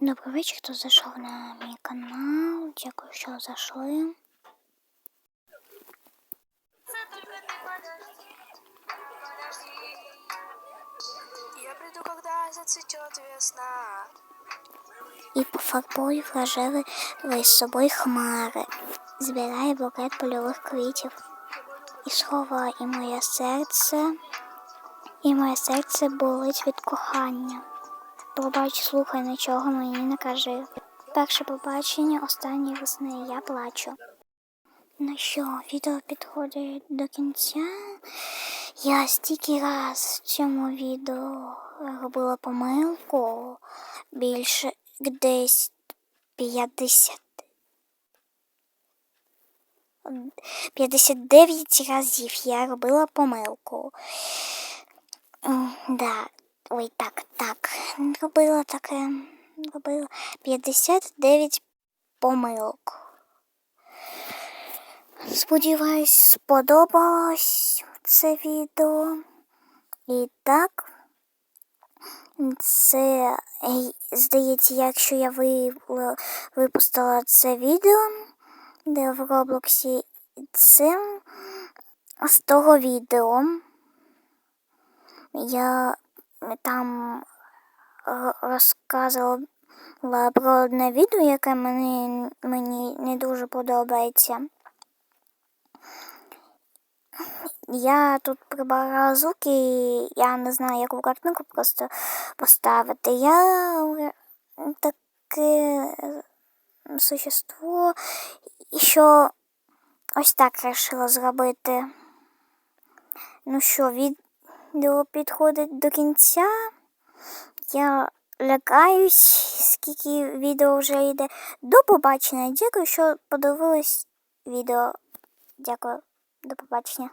Добрий вечір, хто зайшов на мій канал. Дякую, що зайшли. І пофарбую рожеві з собою хмари. Збираю букет польових квітів. І сховаю і моє серце, і моє серце болить від кохання. Пробач, слухай, нічого мені не кажи. Перше побачення, останнє весни, я плачу. Ну що, відео підходить до кінця. Я стільки раз в цьому відео робила помилку більше десь 50. 59 разів я робила помилку. Да, ой, так, так. Робила таке. Робила 59 помилок. Сподіваюсь, сподобалось це відео. І так, це здається, якщо я ви- випустила це відео, де в Роблоксі, це з того відео. Я там розказувала про одне відео, яке мені, мені не дуже подобається. Я тут прибирала звуки, і я не знаю, яку картинку просто поставити. Я таке существо, що ось так вирішила зробити. Ну що, відео підходить до кінця. Я лякаюсь, скільки відео вже йде. До побачення. Дякую, що подивились відео. Дякую. До побачення.